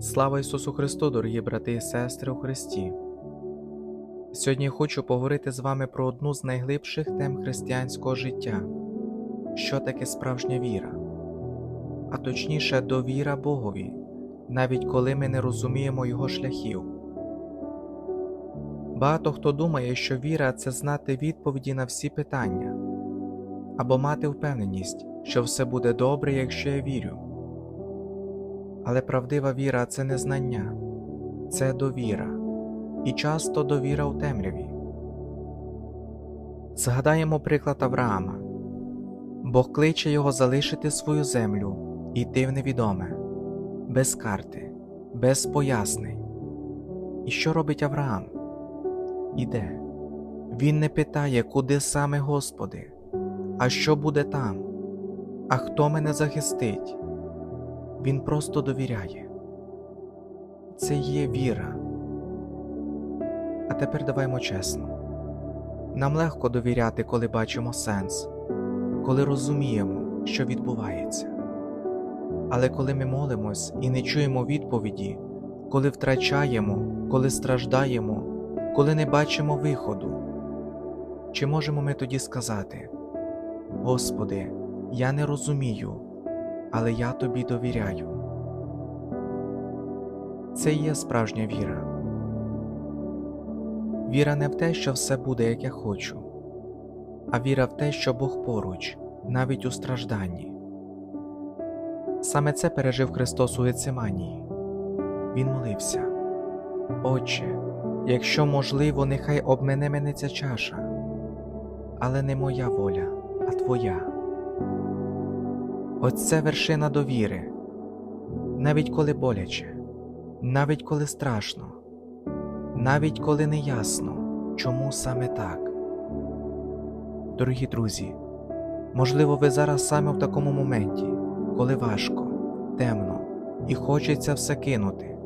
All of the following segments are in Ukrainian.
Слава Ісусу Христу, дорогі брати і сестри у Христі! Сьогодні я хочу поговорити з вами про одну з найглибших тем християнського життя що таке справжня віра, а точніше довіра Богові, навіть коли ми не розуміємо Його шляхів. Багато хто думає, що віра це знати відповіді на всі питання або мати впевненість, що все буде добре, якщо я вірю. Але правдива віра це не знання, це довіра, і часто довіра у темряві. Згадаємо приклад Авраама. Бог кличе його залишити свою землю і йти в невідоме, без карти, без пояснень. І що робить Авраам? Іде. Він не питає, куди саме Господи, а що буде там, а хто мене захистить. Він просто довіряє. Це є віра. А тепер даваймо чесно. Нам легко довіряти, коли бачимо сенс, коли розуміємо, що відбувається. Але коли ми молимось і не чуємо відповіді, коли втрачаємо, коли страждаємо, коли не бачимо виходу, чи можемо ми тоді сказати: Господи, я не розумію, але я тобі довіряю. Це є справжня віра. Віра не в те, що все буде, як я хочу, а віра в те, що Бог поруч, навіть у стражданні. Саме це пережив Христос у Гециманії. Він молився Отче, якщо можливо, нехай обмене мене ця чаша, але не моя воля, а Твоя. Оце вершина довіри, навіть коли боляче, навіть коли страшно, навіть коли не ясно, чому саме так. Дорогі друзі, можливо, ви зараз саме в такому моменті, коли важко, темно і хочеться все кинути.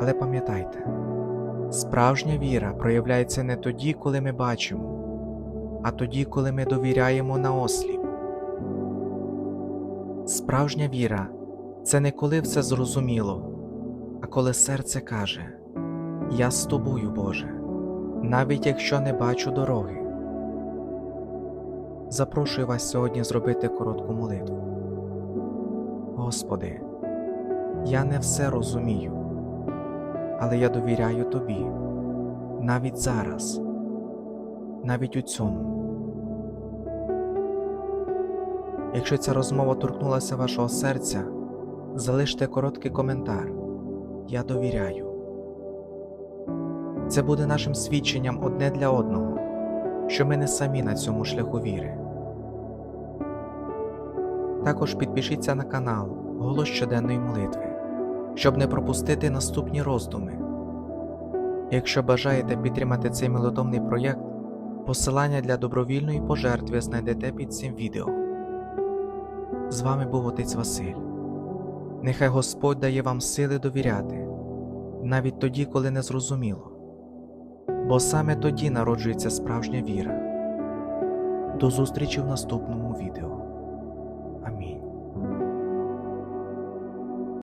Але пам'ятайте, справжня віра проявляється не тоді, коли ми бачимо, а тоді, коли ми довіряємо на осліп. Справжня віра це не коли все зрозуміло, а коли серце каже: Я з тобою, Боже, навіть якщо не бачу дороги. Запрошую вас сьогодні зробити коротку молитву. Господи, я не все розумію, але я довіряю Тобі навіть зараз, навіть у цьому. Якщо ця розмова торкнулася вашого серця, залиште короткий коментар. Я довіряю. Це буде нашим свідченням одне для одного, що ми не самі на цьому шляху віри. Також підпишіться на канал Голос щоденної молитви, щоб не пропустити наступні роздуми. Якщо бажаєте підтримати цей молитовний проєкт, посилання для добровільної пожертви знайдете під цим відео. З вами був отець Василь. Нехай Господь дає вам сили довіряти, навіть тоді, коли не зрозуміло, бо саме тоді народжується справжня віра. До зустрічі в наступному відео.